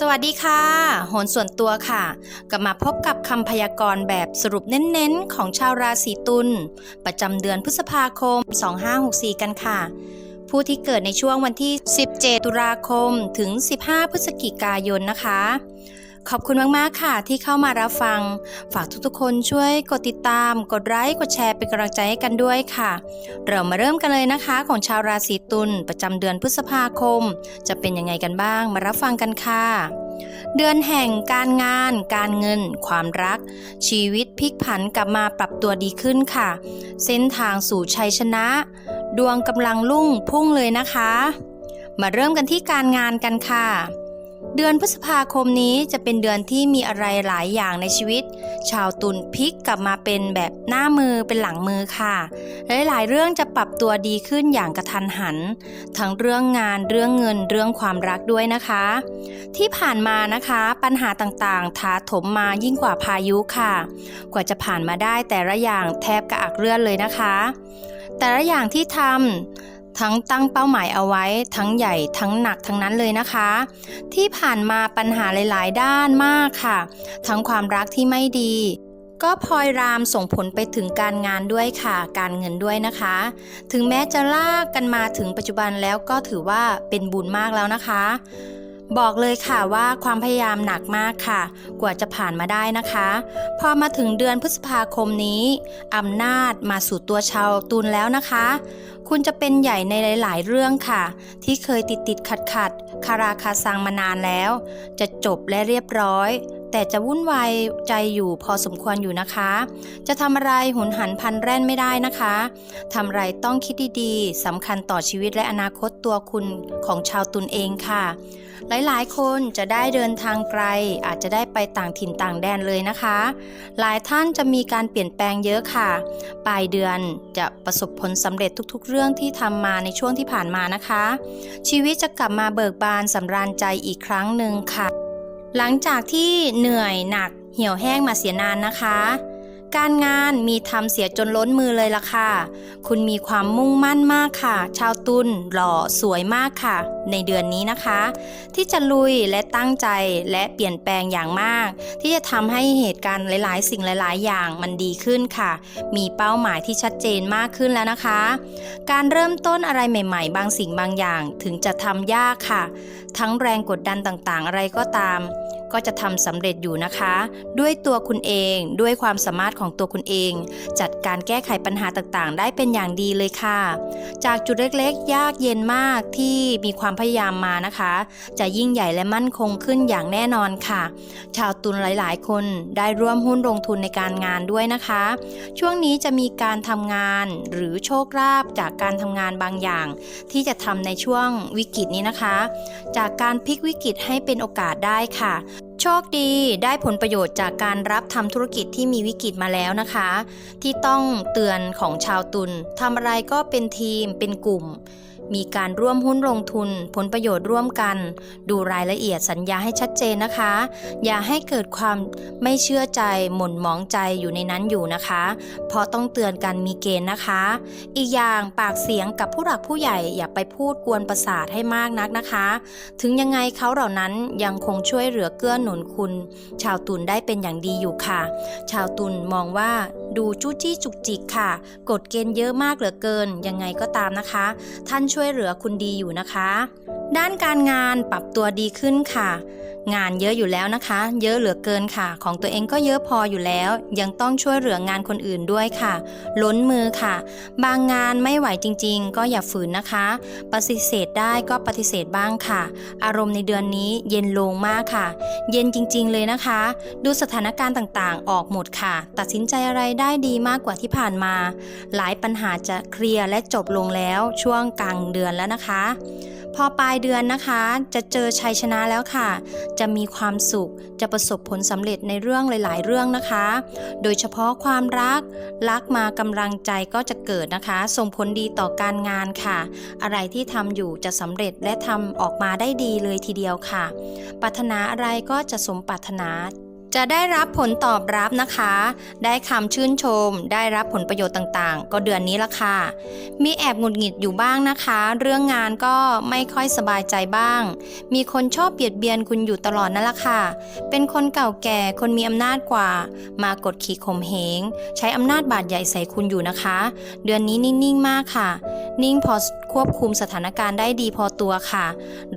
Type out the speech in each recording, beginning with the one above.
สวัสดีค่ะ โหนส่วนตัวค่ะ กลับมาพบกับคำพยากรณ์แบบสรุปเน้นๆ ของชาวราศีตุลประจำเดือนพฤษภาคม 2564 กันค่ะ ผู้ที่เกิดในช่วงวันที่ 17 ตุลาคมถึง 15 พฤศจิกายนนะคะ ขอบคุณมาก ๆ ค่ะที่เข้ามารับฟัง ฝากทุก ๆ คนช่วยกดติดตาม กดไลค์ กดแชร์เป็นกำลังใจให้กันด้วยค่ะ เรามาเริ่มกันเลยนะคะ ของชาวราศีตุลประจำเดือนพฤษภาคม จะเป็นยังไงกันบ้าง มารับฟังกันค่ะ เดือนแห่งการงาน การเงิน ความรัก ชีวิตพลิกผันกลับมาปรับตัวดีขึ้นค่ะ เส้นทางสู่ชัยชนะ ดวงกำลังรุ่งพุ่งเลยนะคะ มาเริ่มกันที่การงานกันค่ะ เดือนพฤษภาคมนี้จะเป็นเดือนที่มีอะไรหลายอย่างในชีวิต ชาวตุลพลิกกลับมาเป็นแบบหน้ามือเป็นหลังมือค่ะหลายๆเรื่องจะปรับตัวดีขึ้นอย่างกระทันหัน ทั้งเรื่องงานเรื่องเงินเรื่องความรักด้วยนะคะ ที่ผ่านมานะคะปัญหาต่างๆถาถมมายิ่งกว่าพายุค่ะ กว่าจะผ่านมาได้แต่ละอย่างแทบกระอักเลือดเลยนะคะ แต่ละอย่างที่ทำ ทั้งตั้งเป้าหมายเอาไว้ ทั้งใหญ่ทั้งหนักทั้งนั้นเลยนะคะ ที่ผ่านมาปัญหาหลาย ๆ ด้านมากค่ะ ทั้งความรักที่ไม่ดี ก็พลอยรามส่งผลไปถึงการงานด้วยค่ะ การเงินด้วยนะคะ ถึงแม้จะลากกันมาถึงปัจจุบันแล้วก็ถือว่าเป็นบุญมากแล้วนะคะ บอกเลยค่ะว่าความพยายามหนักมากค่ะ กว่าจะผ่านมาได้นะคะ พอมาถึงเดือนพฤษภาคมนี้อำนาจมาสู่ตัวชาวตุลแล้วนะคะ คุณจะเป็นใหญ่ในหลาย ๆ เรื่องค่ะ ที่เคยติดติดขัดขัดคาราคาซังมานานแล้ว จะจบและเรียบร้อย แต่จะวุ่นวายใจอยู่พอสมควรอยู่นะคะ จะทำอะไรหุนหันพันแร่นไม่ได้นะคะทำอะไรต้องคิดดีๆสำคัญต่อชีวิตและอนาคตตัวคุณของชาวตุลเองค่ะ หลายๆ คนจะได้เดินทางไกล อาจจะได้ไปต่างถิ่นต่างแดนเลยนะคะ หลายท่านจะมีการเปลี่ยนแปลงเยอะค่ะ ปลายเดือนจะประสบผลสำเร็จทุกๆ เรื่องที่ทำมาในช่วงที่ผ่านมานะคะ ชีวิตจะกลับมาเบิกบานสำราญใจอีกครั้งหนึ่งค่ะ หลังจากที่เหนื่อยหนักเหี่ยวแห้งมาเสียนานนะคะ การงานมีทำเสียจนล้นมือเลยล่ะค่ะ คุณมีความมุ่งมั่นมากค่ะ ชาวตุลหล่อสวยมากค่ะ ในเดือนนี้นะคะ ที่จะลุยและตั้งใจและเปลี่ยนแปลงอย่างมาก ที่จะทำให้เหตุการณ์หลาย ๆ สิ่งหลาย ๆ อย่างมันดีขึ้นค่ะ มีเป้าหมายที่ชัดเจนมากขึ้นแล้วนะคะ การเริ่มต้นอะไรใหม่ ๆ บางสิ่งบางอย่างถึงจะทำยากค่ะ ทั้งแรงกดดันต่าง ๆ อะไรก็ตาม ก็จะทำสำเร็จอยู่นะคะ ด้วยตัวคุณเองด้วยความสามารถของตัวคุณเอง จัดการแก้ไขปัญหาต่างๆ ได้เป็นอย่างดีเลยค่ะ จากจุดเล็กๆ ยากเย็นมากที่มีความพยายามมานะคะ จะยิ่งใหญ่และมั่นคงขึ้นอย่างแน่นอนค่ะ ชาวตุลหลายๆ คนได้ร่วมหุ้นลงทุนในการงานด้วยนะคะ ช่วงนี้จะมีการทำงานหรือโชคลาภจากการทำงานบางอย่าง ที่จะทำในช่วงวิกฤตนี้นะคะ จากการพลิกวิกฤตให้เป็นโอกาสได้ค่ะ โชคดีได้ผลประโยชน์จากการรับทำธุรกิจที่มีวิกฤตมาแล้วนะคะ ที่ต้องเตือนของชาวตุลทำอะไรก็เป็นทีมเป็นกลุ่ม มีการร่วมหุ้นลงทุน ผลประโยชน์ร่วมกัน ดูรายละเอียดสัญญาให้ชัดเจนนะคะ อย่าให้เกิดความไม่เชื่อใจหม่นหมองใจอยู่ในนั้นอยู่นะคะ เพราะต้องเตือนกันมีเกณฑ์นะคะ อีกอย่างปากเสียงกับผู้หลักผู้ใหญ่อย่าไปพูดกวนประสาทให้มากนักนะคะ ถึงยังไงเขาเหล่านั้นยังคงช่วยเหลือเกื้อหนุนคุณ ชาวตุลได้เป็นอย่างดีอยู่ค่ะ ชาวตุลมองว่า ดูจู้จี้จุกจิกค่ะ กฎเกณฑ์เยอะมากเหลือเกิน ยังไงก็ตามนะคะ ท่านช่วยเหลือคุณดีอยู่นะคะ ด้านการงานปรับตัวดีขึ้นค่ะ งานเยอะอยู่แล้วนะคะ เยอะเหลือเกินค่ะ ของตัวเองก็เยอะพออยู่แล้ว ยังต้องช่วยเหลืองานคนอื่นด้วยค่ะ ล้นมือค่ะ บางงานไม่ไหวจริง ๆ ก็อย่าฝืนนะคะ ปฏิเสธได้ก็ปฏิเสธบ้างค่ะ อารมณ์ในเดือนนี้เย็นลงมากค่ะ เย็นจริง ๆ เลยนะคะ ดูสถานการณ์ต่างๆ ออกหมดค่ะ ตัดสินใจอะไรได้ได้ดีมากกว่าที่ผ่านมา หลายปัญหาจะเคลียร์และจบลงแล้วช่วงกลางเดือนแล้วนะคะ พอปลายเดือนนะคะ จะเจอชัยชนะแล้วค่ะ จะมีความสุขจะประสบผลสำเร็จในเรื่องหลาย ๆ เรื่องนะคะ โดยเฉพาะความรักรักมากำลังใจก็จะเกิดนะคะ ส่งผลดีต่อการงานค่ะ อะไรที่ทำอยู่จะสำเร็จและทำออกมาได้ดีเลยทีเดียวค่ะปรารถนาอะไรก็จะสมปรารถนา จะได้รับผลตอบรับนะคะ ได้คำชื่นชม ได้รับผลประโยชน์ต่างๆ ก็เดือนนี้ละค่ะ มีแอบหงุดหงิดอยู่บ้างนะคะ เรื่องงานก็ไม่ค่อยสบายใจบ้าง มีคนชอบเบียดเบียนคุณอยู่ตลอดนั่นละค่ะ เป็นคนเก่าแก่คนมีอำนาจกว่า มากดขี่ข่มเหง ใช้อำนาจบาดใหญ่ใส่คุณอยู่นะคะ เดือนนี้นิ่งๆมากค่ะ นิ่งพอ ควบคุมสถานการณ์ได้ดีพอตัวค่ะ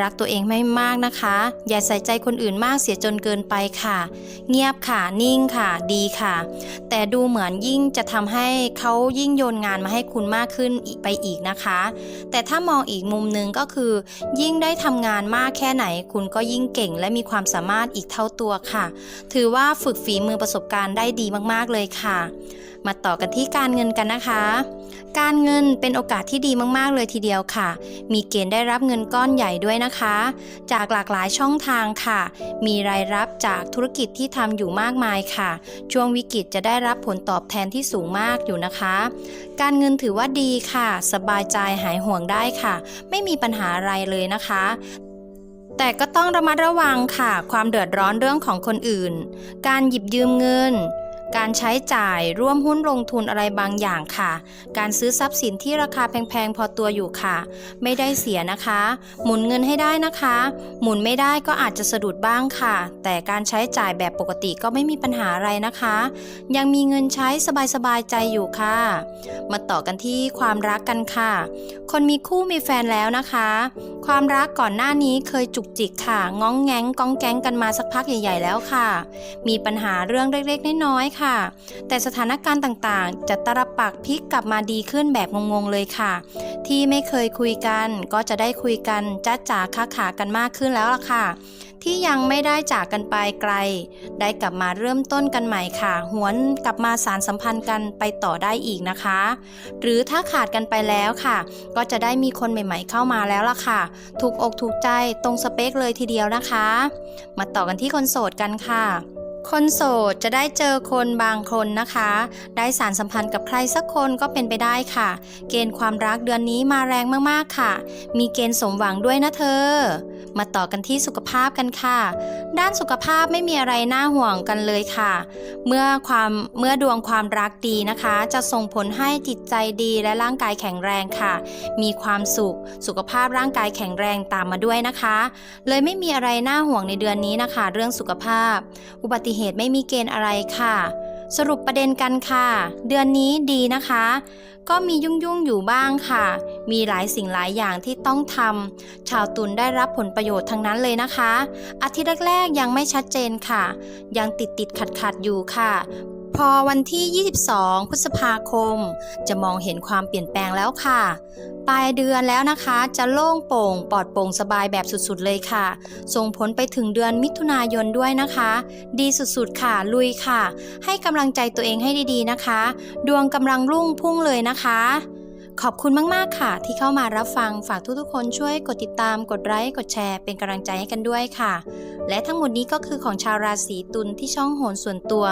รักตัวเองไม่มากนะคะ อย่าใส่ใจคนอื่นมากเสียจนเกินไปค่ะ เงียบค่ะนิ่งค่ะดีค่ะ แต่ดูเหมือนยิ่งจะทำให้เขายิ่งโยนงานมาให้คุณมากขึ้นไปอีกนะคะ แต่ถ้ามองอีกมุมหนึงก็คือ ยิ่งได้ทำงานมากแค่ไหน คุณก็ยิ่งเก่งและมีความสามารถอีกเท่าตัวค่ะ ถือว่าฝึกฝีมือประสบการณ์ได้ดีมากๆเลยค่ะ มาต่อกันที่การเงินกันนะคะ การเงินเป็นโอกาสที่ดีมากๆเลยทีเดียวค่ะ มีเกณฑ์ได้รับเงินก้อนใหญ่ด้วยนะคะ จากหลากหลายช่องทางค่ะ มีรายรับจากธุรกิจที่ทำอยู่มากมายค่ะ ช่วงวิกฤตจะได้รับผลตอบแทนที่สูงมากอยู่นะคะ การเงินถือว่าดีค่ะ สบายใจหายห่วงได้ค่ะ ไม่มีปัญหาอะไรเลยนะคะแต่ก็ต้องระมัดระวังค่ะ ความเดือดร้อนเรื่องของคนอื่น การหยิบยืมเงิน การใช้จ่ายร่วมหุ้นลงทุนอะไรบางอย่างค่ะ การซื้อทรัพย์สินที่ราคาแพงๆ พอตัวอยู่ค่ะ ไม่ได้เสียนะคะ หมุนเงินให้ได้นะคะ หมุนไม่ได้ก็อาจจะสะดุดบ้างค่ะ แต่การใช้จ่ายแบบปกติก็ไม่มีปัญหาอะไรนะคะ ยังมีเงินใช้สบายๆใจอยู่ค่ะ มาต่อกันที่ความรักกันค่ะ คนมีคู่มีแฟนแล้วนะคะ ความรักก่อนหน้านี้เคยจุกจิกค่ะง้องแงงก้องแก๊งกันมาสักพักใหญ่ ๆ แล้วค่ะ มีปัญหาเรื่องเล็กๆน้อยๆค่ะแต่สถานการณ์ต่างๆ จะตรปักพลิกกลับมาดีขึ้นแบบงงๆเลยค่ะ ที่ไม่เคยคุยกันก็จะได้คุยกันจ้าจ๋าค้าขากันมากขึ้นแล้วล่ะค่ะ ที่ยังไม่ได้จากกันไปไกล ได้กลับมาเริ่มต้นกันใหม่ค่ะ หวนกลับมาสารสัมพันธ์กันไปต่อได้อีกนะคะ หรือถ้าขาดกันไปแล้วค่ะ ก็จะได้มีคนใหม่ ๆ เข้ามาแล้วล่ะค่ะ ถูกอกถูกใจตรงสเปคเลยทีเดียวนะคะ มาต่อกันที่คนโสดกันค่ะ คนโสดจะได้เจอคนบางคนนะคะ ได้สารสัมพันธ์กับใครสักคนก็เป็นไปได้ค่ะ เกณฑ์ความรักเดือนนี้มาแรงมากๆค่ะ มีเกณฑ์สมหวังด้วยนะเธอ มาต่อกันที่สุขภาพกันค่ะ ด้านสุขภาพไม่มีอะไรน่าห่วงกันเลยค่ะ เมื่อความเมื่อดวงความรักดีนะคะ จะส่งผลให้จิตใจดีและร่างกายแข็งแรงค่ะ มีความสุขสุขภาพร่างกายแข็งแรงตามมาด้วยนะคะ เลยไม่มีอะไรน่าห่วงในเดือนนี้นะคะ เรื่องสุขภาพ อุบัติเหตุไม่มีเกณฑ์อะไรค่ะ สรุปประเด็นกันค่ะ เดือนนี้ดีนะคะ ก็มียุ่งยุ่งอยู่บ้างค่ะ มีหลายสิ่งหลายอย่างที่ต้องทำชาวตุลได้รับผลประโยชน์ทั้งนั้นเลยนะคะ อาทิตย์แรกๆยังไม่ชัดเจนค่ะ ยังติดติดขัดขัดอยู่ค่ะพอวันที่ 22 พฤษภาคม จะมองเห็นความเปลี่ยนแปลงแล้วค่ะ ปลายเดือนแล้วนะคะ จะโล่งโปร่งปลอดโปร่งสบายแบบสุดๆเลยค่ะ ส่งผลไปถึงเดือนมิถุนายนด้วยนะคะ ดีสุดๆค่ะลุยค่ะ ให้กำลังใจตัวเองให้ดีๆนะคะ ดวงกำลังรุ่งพุ่งเลยนะคะขอบคุณมาก ๆ ค่ะ ที่เข้ามารับฟังฝากทุก ๆ คนช่วยกดติดตามกดไลค์กดแชร์เป็นกำลังใจให้กันด้วยค่ะ และทั้งหมดนี้ก็คือของชาวราศีตุลที่ช่องโหนส่วนตัว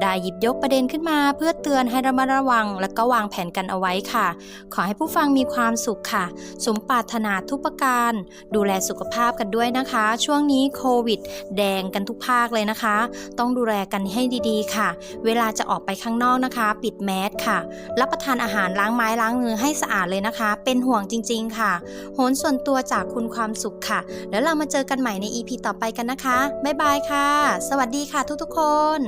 ได้หยิบยกประเด็นขึ้นมา เพื่อเตือนให้ระมัดระวัง และก็วางแผนกันเอาไว้ค่ะ ขอให้ผู้ฟังมีความสุขค่ะ สมปรารถนาทุกประการ ดูแลสุขภาพกันด้วยนะคะ ช่วงนี้โควิด แดงกันทุกภาคเลยนะคะ ต้องดูแลกันให้ดีๆ ค่ะ เวลาจะออกไปข้างนอกนะคะ ปิดแมสค่ะ รับประทานอาหารล้างไม้ล้างมือให้สะอาดเลยนะคะ เป็นห่วงจริง ๆ ค่ะโหนส่วนตัวจากคุณความสุขค่ะ แล้วเรามาเจอกันใหม่ใน EP ต่อไปกันนะคะนะคะ บ๊ายบายค่ะ สวัสดีค่ะทุกๆคน